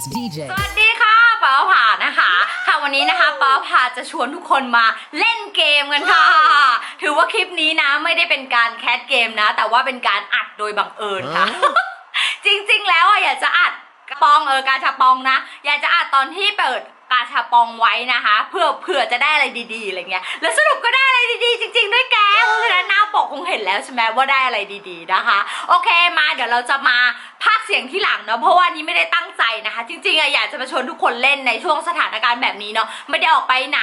as DJ. สวัสดีค่ะป้าผ่านะคะ ค่ะวันนี้นะคะป้าผ่าจะชวนทุกคนมาเล่นเกมกันค่ะ ถือว่าคลิปนี้นะไม่ได้เป็นการแคสเกมนะ แต่ว่าเป็นการอัดโดยบังเอิญค่ะ จริงๆ แล้วอะอยากจะอัดกระปองเออกาชาปองนะ อยากจะอัดตอนที่เปิดกาชาปองไว้นะคะ เพื่อเผื่อจะได้อะไรดีๆอะไรเงี้ยแล้วสรุปก็ได้อะไรดีๆ จริง ๆ ด้วยแกเพราะฉะนั้นหน้าปกคงเห็นแล้วใช่ไหมว่าได้อะไรดี ๆนะคะ โอเคมาเดี๋ยวเราจะมาพากย์เสียงที่หลังเนาะเพราะว่านี้ไม่ได้ตั้ง ใจนะคะ จริงๆอะอยากจะมาชวนทุกคนเล่นในช่วงสถานการณ์แบบนี้เนาะไม่ได้ออกไปไหน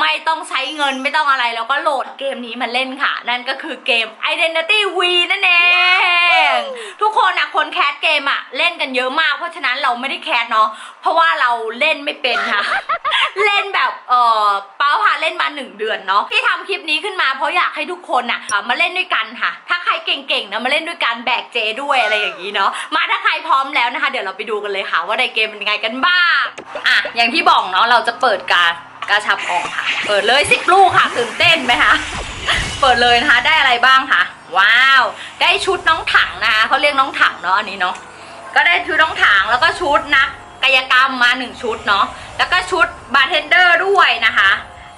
ไม่ต้องใช้เงินไม่ต้องอะไรแล้วก็โหลดเกมนี้มาเล่นค่ะ นั่นก็คือเกม Identity V นั่นเองทุกคนอะคนแคสเกมอะเล่นกันเยอะมากเพราะฉะนั้นเราไม่ได้แคสเนาะเพราะว่าเราเล่นไม่เป็นค่ะเล่นแบบเออเป้าพาเล่นมาหนึ่งเดือนเนาะที่ทำคลิปนี้ขึ้นมาเพราะอยากให้ทุกคนอะอะมาเล่นด้วยกันค่ะ ถ้าใครเก่งๆนะมาเล่นด้วยกันแบกเจด้วยอะไรอย่างนี้เนาะมาถ้าใครพร้อมแล้วนะคะ เดี๋ยวเราไปดูกันเลยค่ะ ว่าในเกมเป็นยังไงกันบ้างอะอย่างที่บอกเนาะเราจะเปิดการกาชับออกค่ะ เปิดเลยสิบลูกค่ะตื่นเต้นไหมคะเปิดเลยนะคะได้อะไรบ้างคะว้าว ได้ชุดน้องถังนะคะเขาเรียกน้องถังเนาะอันนี้เนาะก็ได้ชุดน้องถังแล้วก็ชุดนักกายกรรมมาหนึ่งชุดเนาะแล้วก็ชุดบาร์เทนเดอร์ด้วยนะคะ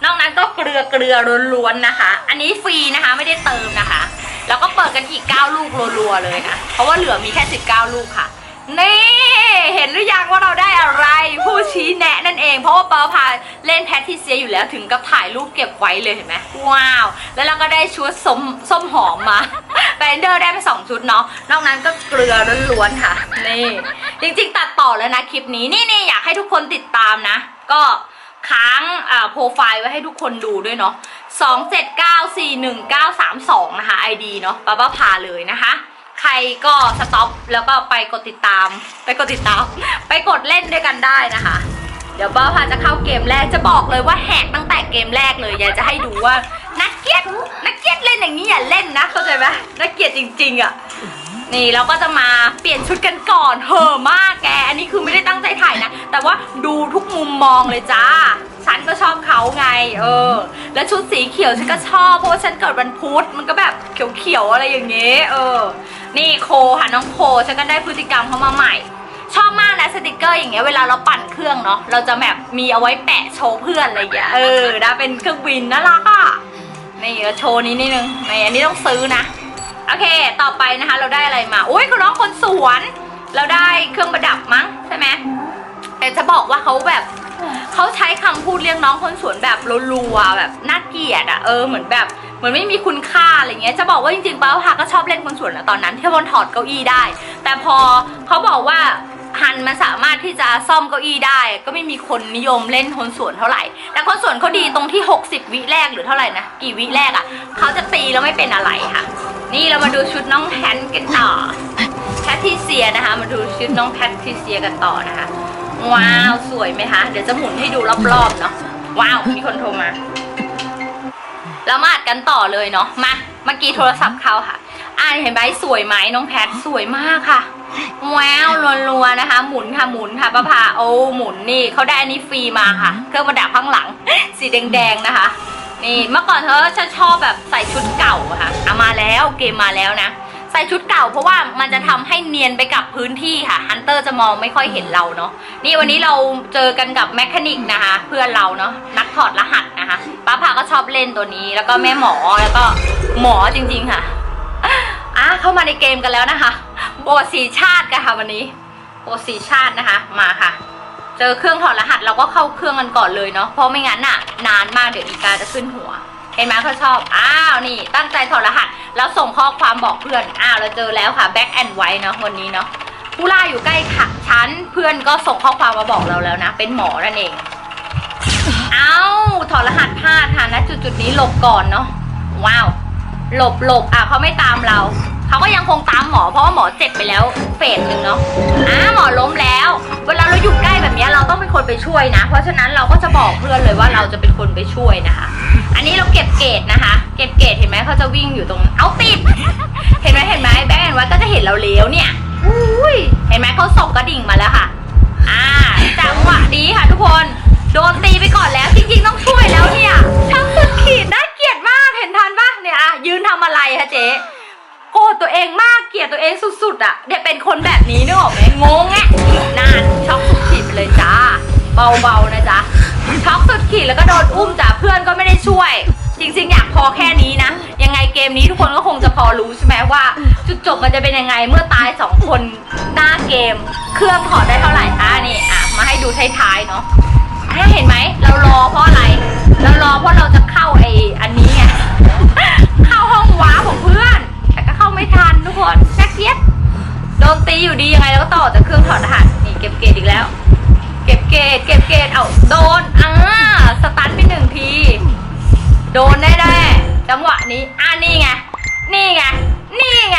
นอกนั้นก็เกลือเกลือล้วนๆนะคะ อันนี้ฟรีนะคะไม่ได้เติมนะคะ แล้วก็เปิดกันอีก 9 ลูกรัวๆเลยค่ะเพราะว่าเหลือมีแค่ 19 ลูกค่ะ นี่เห็นหรือยังว่าเราได้อะไร ผู้ชี้แนะนั่นเอง เพราะว่าเปาพาเล่นแพททิเซียอยู่แล้วถึงกับถ่ายรูปเก็บไว้เลยเห็นไหมว้าว แล้วเราก็ได้ชุดส้มส้มหอมมาแบนเดอร์ได้ไปสองชุดเนาะนอกนั้นก็เกลือล้วนๆค่ะ นี่จริงๆตัดต่อแล้วนะคลิปนี้นี่นี่อยากให้ทุกคนติดตามนะ ก็ค้างโปรไฟล์ไว้ให้ทุกคนดูด้วยเนาะ27941932 นะคะ ID เนาะป้าป้าพาเลยนะคะ ใครก็สต็อปแล้วก็ไปกดติดตาม ไปกดติดตาม ไปกดเล่นด้วยกันได้นะคะ เดี๋ยวป้าพาจะเข้าเกมแรกจะบอกเลยว่าแหกตั้งแต่เกมแรกเลยอยากจะให้ดูว่านักเกียรตินักเกียรติเล่นอย่างนี้อย่าเล่นนะเข้าใจไหมนักเกียรติจริง ๆอะนี่เราก็จะมาเปลี่ยนชุดกันก่อนเหอะมากแก อันนี้คือไม่ได้ตั้งใจถ่ายนะ แต่ว่าดูทุกมุมมองเลยจ้า ฉันก็ชอบเขาไง เออ แล้วชุดสีเขียวฉันก็ชอบเพราะว่าฉันเกิดวันพุธมันก็แบบ เขียวๆอะไรอย่างเงี้ยเออ นี่โคค่ะน้องโคฉันก็ได้พฤติกรรมเขามาใหม่ ชอบมากนะสติกเกอร์อย่างเงี้ยเวลาเราปั่นเครื่องเนาะเราจะแบบมีเอาไว้แปะโชว์เพื่อนอะไรอย่างเงี้ยเออนะเป็นเครื่องบินน่ารักอะนี่ก็โชว์นี้นิดนึงในอันนี้ต้องซื้อนะโอเค ต่อไปนะคะเราได้อะไรมาอุ้ยคุณน้องคนสวน เราได้เครื่องประดับมั้งใช่ไหมแต่จะบอกว่าเขาแบบเขาใช้คำพูดเรียกน้องคนสวนแบบรัวๆแบบน่าเกลียดอะเออเหมือนแบบ เหมือนไม่มีคุณค่าอะไรเงี้ยจะบอกว่าจริงๆป้าพาก็ชอบเล่นคนสวนนะตอนนั้นที่มันถอดเก้าอี้ได้ แต่พอเขาบอกว่าฮันมันสามารถที่จะซ่อมเก้าอี้ได้ ก็ไม่มีคนนิยมเล่นคนสวนเท่าไหร่ แต่คนสวนเขาดีตรงที่ 60 วิแรกหรือเท่าไหร่นะกี่วิแรกอะเขาจะตีแล้วไม่เป็นอะไรค่ะ นี่เรามาดูชุดน้องแพนกันต่อแพทริเซียนะคะ มาดูชุดน้องแพทริเซียกันต่อนะคะ ว้าวสวยไหมคะ เดี๋ยวจะหมุนให้ดูรอบๆเนาะว้าวมีคนโทรมา แล้วมาอัดกันต่อเลยเนาะมาเมื่อกี้โทรศัพท์เขาค่ะอ่าเห็นไหมสวยไหมน้องแพทสวยมากค่ะว้าวรัวๆนะคะ หมุนค่ะหมุนค่ะประภาโอ้หมุนนี่เขาได้อันนี้ฟรีมาค่ะ เครื่องประดับข้างหลัง สีแดงๆนะคะ นี่เมื่อก่อนเธอจะชอบแบบใส่ชุดเก่าค่ะเอามาแล้วเกมมาแล้วนะ ใส่ชุดเก่าเพราะว่ามันจะทำให้เนียนไปกับพื้นที่ค่ะฮันเตอร์จะมองไม่ค่อยเห็นเราเนาะนี่วันนี้เราเจอกันกับแมคานิกนะคะ เพื่อนเราเนาะนักถอดรหัสนะคะป้าพาก็ชอบเล่นตัวนี้ แล้วก็แม่หมอแล้วก็หมอจริง ๆค่ะอะเข้ามาในเกมกันแล้วนะคะ โบสสีชาติกันค่ะวันนี้โบสีชาตินะคะมาค่ะ เจอเครื่องถอดรหัสเราก็เข้าเครื่องกันก่อนเลยเนาะเพราะไม่งั้นน่ะ นานมากเดี๋ยวอีกาจะขึ้นหัว เห็นไหมเขาชอบ อ้าว นี่ ตั้งใจถอดรหัส แล้วส่งข้อความบอกเพื่อน อ้าว เราเจอแล้วค่ะ back and white เนาะวันนี้เนาะ ผู้ล่าอยู่ใกล้ค่ะชั้น เพื่อนก็ส่งข้อความมาบอกเราแล้วนะ เป็นหมอนั่นเองเอ้าถอดรหัสพลาดค่ะนะจุดจุดๆนี้หลบก่อนเนาะ ว้าว หลบหลบอะเขาไม่ตามเรา เขาก็ยังคงตามหมอเพราะว่าหมอเจ็บไปแล้วเฟสหนึ่งเนาะอ่าหมอล้มแล้ว เวลาเราอยู่ใกล้แบบนี้เราต้องเป็นคนไปช่วยนะ เพราะฉะนั้นเราก็จะบอกเพื่อนเลยว่าเราจะเป็นคนไปช่วยนะคะ อันนี้เราเก็บเกรดนะคะ เก็บเกรดเห็นไหมเขาจะวิ่งอยู่ตรงเอาติด เห็นไหมเห็นไหมแบงค์แอนไว้ก็จะเห็นเราเลี้ยวเนี่ยอุ้ยเห็นไหมเขาส่งกระดิ่งมาแล้วค่ะ อ่าจังหวะดีค่ะทุกคนโดนตีไปก่อนแล้วจริงๆต้องช่วยแล้วเนี่ยทั้งสุดขีดน่าเกลียดมากเห็นทันปะเนี่ยอะยืนทำอะไรคะเจ๊ ธตัวเองมากเกลียดตัวเองสุดๆอะเดี๋ยวเป็นคนแบบนี้นึกออกไหมงงแงนานช็อกสุดขีดเลยจ้า เบาๆนะจ๊ะช็อกสุดขีดแล้วก็โดนอุ้มจ้ะเพื่อนก็ไม่ได้ช่วย จริงๆ อยากพอแค่นี้นะ ยังไงเกมนี้ทุกคนก็คงจะพอรู้ใช่ไหมว่า จุดจบมันจะเป็นยังไงเมื่อตายสองคนหน้าเกม เครื่องถอดได้เท่าไหร่อะนี่อะมาให้ดูท้ายๆเนาะอะเห็นไหมเรารอเพราะอะไรเรารอเพราะเราจะเข้าไอ้อันนี้ไงเข้าห้องว้าของเพื่อน ไม่ทันทุกคนแจ็คเก็ตโดนตีอยู่ดียังไงเราก็ต่อจากเครื่องถอดรหัสนี่เก็บเกรดอีกแล้ว เก็บเกรดเก็บเกรดเอาโดนอ่าสตันไปหนึ่งที โดนแน่ๆจังหวะนี้อ่านี่ไงนี่ไงนี่ไง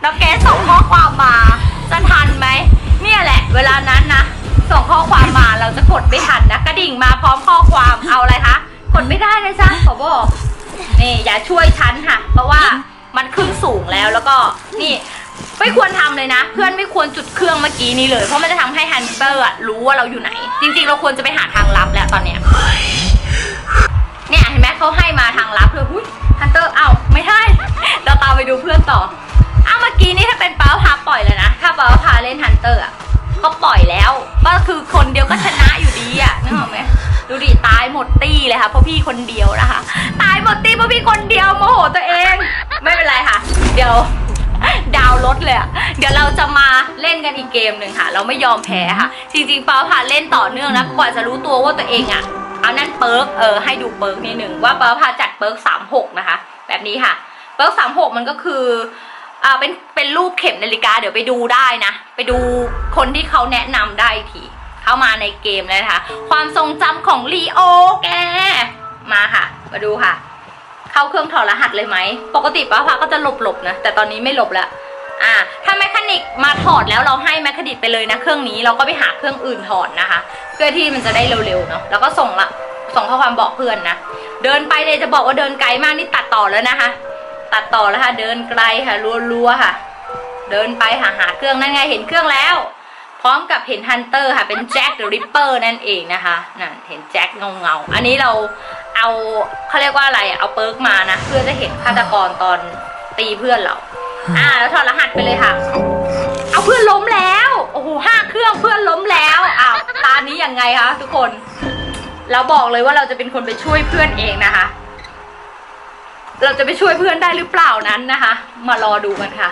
แล้วแกส่งข้อความมาจะทันไหมเนี่ยแหละ เวลานั้นนะส่งข้อความมาเราจะกดไม่ทันนะกระดิ่งมาพร้อมข้อความเอาอะไรคะกดไม่ได้นะจ๊ะขอบอกนี่อย่าช่วยฉันค่ะ เพราะว่า มันขึ้นสูงแล้วแล้วก็นี่ไม่ควรทำเลยนะ เพื่อนไม่ควรจุดเครื่องเมื่อกี้นี้เลย เพราะมันจะทำให้ฮันเตอร์รู้ว่าเราอยู่ไหน จริง ๆ เราควรจะไปหาทางลับแล้วตอนเนี้ยเนี่ยเห็นไหมเขาให้มาทางลับเลยหุ้ยฮันเตอร์เอ้าไม่ได้เราตามไปดูเพื่อนต่ออ้าวเมื่อกี้นี่ถ้าเป็นป้าพาปล่อยเลยนะ ถ้าป้าพาเล่นฮันเตอร์อะก็ปล่อยแล้ว ก็คือคนเดียวก็ชนะอยู่ดีอะนึกออกไหม ดูดิตายหมดตี้เลยค่ะเพราะพี่คนเดียวนะคะ ตายหมดตี้เพราะพี่คนเดียวโมโหตัวเอง ไม่เป็นไรค่ะ เดี๋ยวดาวรถเลยเดี๋ยวเราจะมาเล่นกันอีกเกมหนึ่งค่ะ เราไม่ยอมแพ้ค่ะ จริงๆป้าพาเล่นต่อเนื่องนะกว่าจะรู้ตัวว่าตัวเองอะเอานั่นเปิร์กเออให้ดูเปิร์กนิดหนึ่งว่าป้าพาจัดเปิร์กสามหกนะคะ แบบนี้ค่ะ เปิร์กสามหกมันก็คืออ่าเป็นเป็นรูปเข็มนาฬิกาเดี๋ยวไปดูได้นะ ไปดูคนที่เขาแนะนำได้อีกที เข้ามาในเกมเลยนะคะ ความทรงจำของลีโอแก มาค่ะ มาดูค่ะ เข้าเครื่องถอดรหัสเลยไหม ปกติป้าพาก็จะหลบๆนะ แต่ตอนนี้ไม่หลบแล้วอ่า ถ้าแมคานิกมาถอดแล้วเราให้แมคานิกไปเลยนะ เครื่องนี้เราก็ไปหาเครื่องอื่นถอดนะคะ เพื่อที่มันจะได้เร็วๆเนาะ แล้วก็ส่งละ ส่งข้อความบอกเพื่อนนะ เดินไปเลยจะบอกว่าเดินไกลมากนี่ตัดต่อแล้วนะคะ ตัดต่อแล้วค่ะ เดินไกลค่ะรัวๆค่ะ เดินไปหาหาเครื่องนั่นไงเห็นเครื่องแล้ว พร้อมกับเห็นฮันเตอร์ค่ะ เป็นแจ็คเดอะริปเปอร์นั่นเองนะคะนั่นเห็นแจ็คเงาเงาๆอันนี้เราเอาเขาเรียกว่าอะไรอะเอาเปิร์กมานะเพื่อจะเห็นฆาตกรตอนตีเพื่อนเรา อ่า แล้วถอดรหัสไปเลยค่ะ เอาเพื่อนล้มแล้ว โอ้โหห้าเครื่องเพื่อนล้มแล้วอ้าวตานี้ยังไงคะทุกคน เราบอกเลยว่าเราจะเป็นคนไปช่วยเพื่อนเองนะคะ เราจะไปช่วยเพื่อนได้หรือเปล่านั้นนะคะ มารอดูกันค่ะ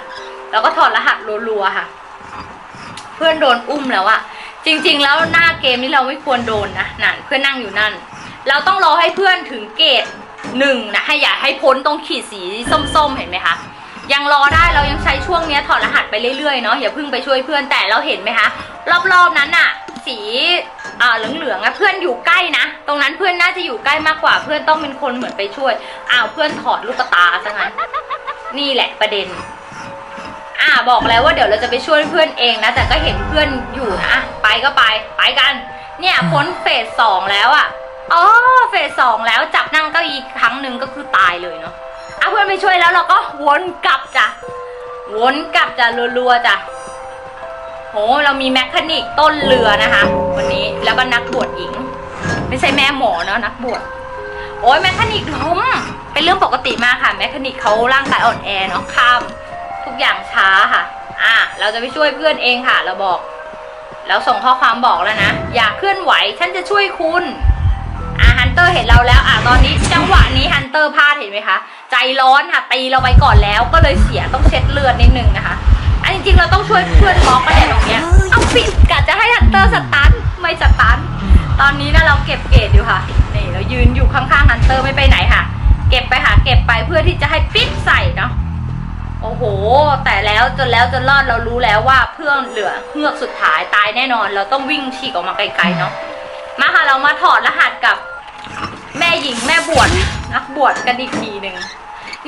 แล้วก็ถอดรหัสรัวๆค่ะเพื่อนโดนอุ้มแล้วอะจริง ๆ แล้วหน้าเกมนี้เราไม่ควรโดนนะนั่นเพื่อนนั่งอยู่นั่น เราต้องรอให้เพื่อนถึงเกตหนึ่งนะให้อย่าให้พ้นตรงขีดสีส้มๆเห็นไหมคะยังรอได้เรายังใช้ช่วงเนี้ยถอดรหัสไปเรื่อยๆเนาะอย่าเพิ่งไปช่วยเพื่อนแต่เราเห็นไหมคะรอบๆนั้นอะสีอ่าเหลืองๆอะเพื่อนอยู่ใกล้นะ ตรงนั้นเพื่อนน่าจะอยู่ใกล้มากกว่า เพื่อนต้องเป็นคนเหมือนไปช่วยอ้าวเพื่อนถอดลูกตาซะงั้นนี่แหละประเด็น อ่าบอกแล้วว่าเดี๋ยวเราจะไปช่วยเพื่อนเองนะ แต่ก็เห็นเพื่อนอยู่นะอะไปก็ไป ไปกัน เนี่ยพ้นเฟสสองแล้วอะ่ะ อ๋อ เฟสสองแล้วจับนั่งเก้าอี้ครั้งหนึ่งก็คือตายเลยเนาะ อะเพื่อนไปช่วยแล้วเราก็วนกลับจ้ะ วนกลับจ้ะรัวๆจ้ะโห เรามีแมคคานิกต้นเรือนะคะ วันนี้แล้วก็นักบวชหญิง ไม่ใช่แม่หมอเนาะนักบวชโอ้ยแมคคานิกล้มเป็นเรื่องปกติมากค่ะ แมคคานิกเขาร่างกายอ่อนแอเนาะข้ามทุ กอย่างช้าค่ะ อะเราจะไปช่วยเพื่อนเองค่ะ เราบอกแล้วส่งข้อความบอกแล้วนะ อย่าเคลื่อนไหว ฉันจะช่วยคุณ อะฮันเตอร์เห็นเราแล้ว อะตอนนี้จังหวะนี้ฮันเตอร์พลาดเห็นไหมคะ ใจร้อนค่ะ ตีเราไปก่อนแล้ว ก็เลยเสียต้องเช็ดเลือดนิดนึงนะคะ อันจริงๆเราต้องช่วยเพื่อนบล็อกกันเนี่ยตรงเนี้ย เอาปิดกะจะให้ฮันเตอร์สตันไม่สตัน ตอนนี้นะเราเก็บเกรดอยู่ค่ะ นี่เรายืนอยู่ข้างๆฮันเตอร์ไม่ไปไหนค่ะ เก็บไปค่ะเก็บไปเพื่อที่จะให้ปิดใส่เนาะ โอ้โห แต่แล้วจนแล้วจนรอดเรารู้แล้วว่าเพื่อนเหลือเฮือกสุดท้ายตายแน่นอน เราต้องวิ่งฉีกออกมาไกลๆเนาะมาค่ะเรามาถอดรหัสกับแม่หญิงแม่บวชนักบวชกันอีกทีหนึ่ง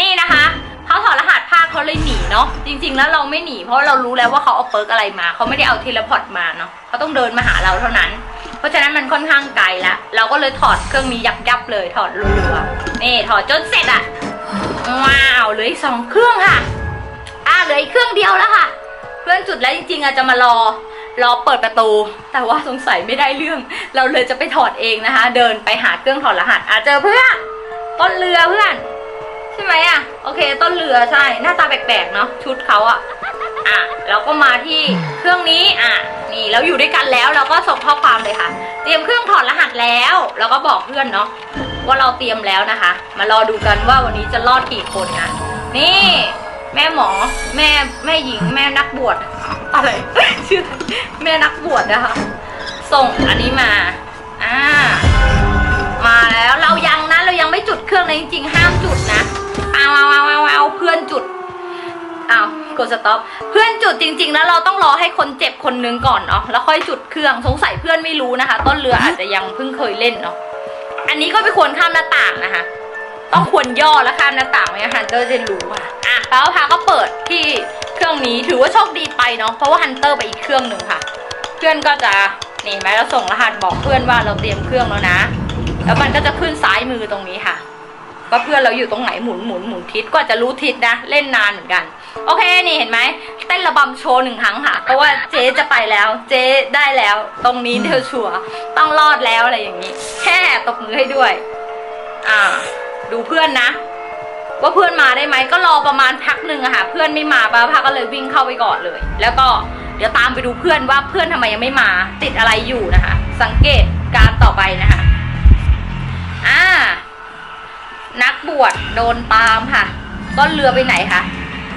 นี่นะคะเขาถอดรหัสภาคเขาเลยหนีเนาะจริง ๆ แล้วเราไม่หนีเพราะเรารู้แล้วว่าเขาเอาเปิร์กอะไรมาเขาไม่ได้เอาเทเลพอร์ตมาเนาะเขาต้องเดินมาหาเราเท่านั้น เพราะฉะนั้นมันค่อนข้างไกลล้วเราก็เลยถอดเครื่องนี้ยับยับเลยถอดรัวๆนี่ถอดจนเสร็จอะว้าวเหลืออีกสองเครื่องค่ะ ลืออีกเครื่องเดียวแล้วค่ะ เพื่อนจุดแล้วจริงๆอาจจะมารอ รอเปิดประตู แต่ว่าสงสัยไม่ได้เรื่อง เราเลยจะไปถอดเองนะคะ เดินไปหาเครื่องถอดรหัสอะเจอเพื่อน ต้นเรือเพื่อน ใช่ไหมอะ โอเค ต้นเรือใช่ หน้าตาแปลกๆเนาะ ชุดเขาอะ อะเราก็มาที่เครื่องนี้ อะ นี่เราอยู่ด้วยกันแล้ว เราก็ส่งข้อความเลยค่ะ เตรียมเครื่องถอดรหัสแล้ว เราก็บอกเพื่อนเนาะว่าเราเตรียมแล้วนะคะ มารอดูกันว่าวันนี้จะรอดกี่คนนะ นี่ แม่หมอ แม่แม่หญิง แม่นักบวชอะไรชื่อแม่นักบวชนะคะ ส่งอันนี้มาอ่ามาแล้วเรายังนะเรายังไม่จุดเครื่องเลยจริงๆห้ามจุดนะเอาเอาเอาเอาเอาเพื่อนจุดเอากดสต็อปเพื่อนจุดจริง ๆ แล้วเราต้องรอให้คนเจ็บคนนึงก่อนเนาะแล้วค่อยจุดเครื่องสงสัยเพื่อนไม่รู้นะคะ ต้นเรืออาจจะยังเพิ่งเคยเล่นเนาะอันนี้ก็ไม่ควรข้ามหน้าต่างนะคะ ต้องควรย่อแล้วข้ามหน้าต่างไม่งั้ฮันเตอร์จะรู้อะอะแล้วพาก็เปิดที่เครื่องนี้ถือว่าโชคดีไปเนาะเพราะว่าฮันเตอร์ไปอีกเครื่องหนึ่งค่ะ เพื่อนก็จะนี่ไหมเราส่งรหัสบอกเพื่อนว่าเราเตรียมเครื่องแล้วนะ แล้วมันก็จะขึ้นซ้ายมือตรงนี้ค่ะว่าเพื่อนเราอยู่ตรงไหนหมุนหมุนหมุนทิศก็จะรู้ทิศนะ เล่นนานเหมือนกัน โอเคนี่เห็นไหมเต้นระบำโชว์หนึ่งครั้งค่ะเพราะว่าเจ๊จะไปแล้ว เจ๊ได้แล้ว ตรงนี้เธอชัวร์ต้องรอดแล้วอะไรอย่างนี้ แค่ตบมือให้ด้วย อ่า ดูเพื่อนนะ ว่าเพื่อนมาได้ไหมก็รอประมาณพักหนึ่งอะค่ะ เพื่อนไม่มาป้าพาก็เลยวิ่งเข้าไปก่อนเลย แล้วก็เดี๋ยวตามไปดูเพื่อนว่าเพื่อนทำไมยังไม่มาติดอะไรอยู่นะคะ สังเกตการต่อไปนะคะอ่านักบวชโดนตามค่ะต้นเรือไปไหนคะ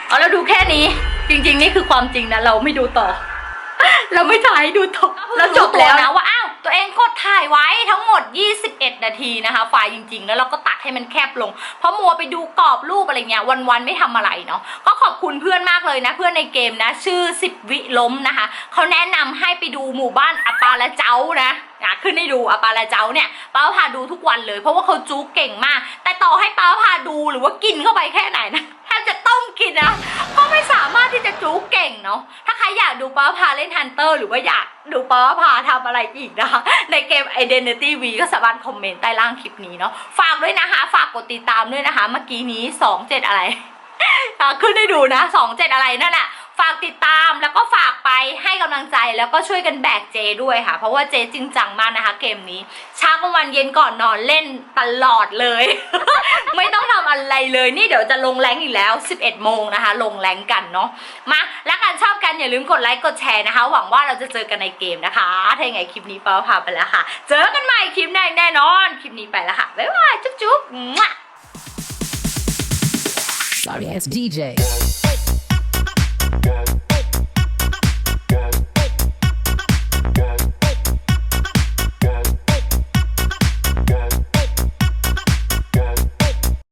เอาเราดูแค่นี้ จริง ๆ นี่คือความจริงนะเราไม่ดูต่อ เราไม่ถ่ายให้ดูต่อเราจบแล้วนะว่าอ้าว ตัวเองกดถ่ายไว้ทั้งหมด 21 นาทีนะคะ ไฟล์จริง ๆ แล้วเราก็ตัดให้มันแคบลง เพราะมัวไปดูกรอบรูปอะไรเงี้ยวันๆไม่ทำอะไรเนาะก็ขอบคุณเพื่อนมากเลยนะ เพื่อนในเกมนะ ชื่อ 10 วิล้มนะคะเขาแนะนำให้ไปดูหมู่บ้านอปาละเจ้านะอะขึ้นให้ดูอปาละเจ้าเนี่ยป้าพาดูทุกวันเลย เพราะว่าเขาจู๊เก่งมาก แต่ต่อให้ป้าพาดูหรือว่ากินเข้าไปแค่ไหนนะ จะต้มกินนะก็ไม่สามารถที่จะจู๊เก่งเนาะถ้าใครอยากดูป้าพาเล่นฮันเตอร์หรือว่าอยากดูป้าพาทำอะไรอีกนะคะ ในเกม Identity V ก็สามารถคอมเมนต์ใต้ล่างคลิปนี้เนาะฝากด้วยนะคะ ฝากกดติดตามด้วยนะคะ เมื่อกี้นี้ 27 อะไรขึ้นได้ดูนะสองเจ็ดอะไรนั่นแหละ ฝากติดตามแล้วก็ฝากไปให้กำลังใจแล้วก็ช่วยกันแบกเจด้วยค่ะ เพราะว่าเจจริงจังมากนะคะ เกมนี้เช้ากลางวันเย็นก่อนนอนเล่นตลอดเลย ไม่ต้องทำอะไรเลยนี่เดี๋ยวจะลงแรงอีกแล้ว 11 โมงนะคะ ลงแรงกันเนาะมาแล้วกันชอบกันอย่าลืมกดไลค์กดแชร์นะคะ หวังว่าเราจะเจอกันในเกมนะคะถ้าอย่างไงคลิปนี้ป้าพาไปแล้วค่ะ เจอกันใหม่คลิปหน้าแน่นอน คลิปนี้ไปแล้วค่ะบ๊ายบายจุ๊บจุ๊บ Sorry ass DJ.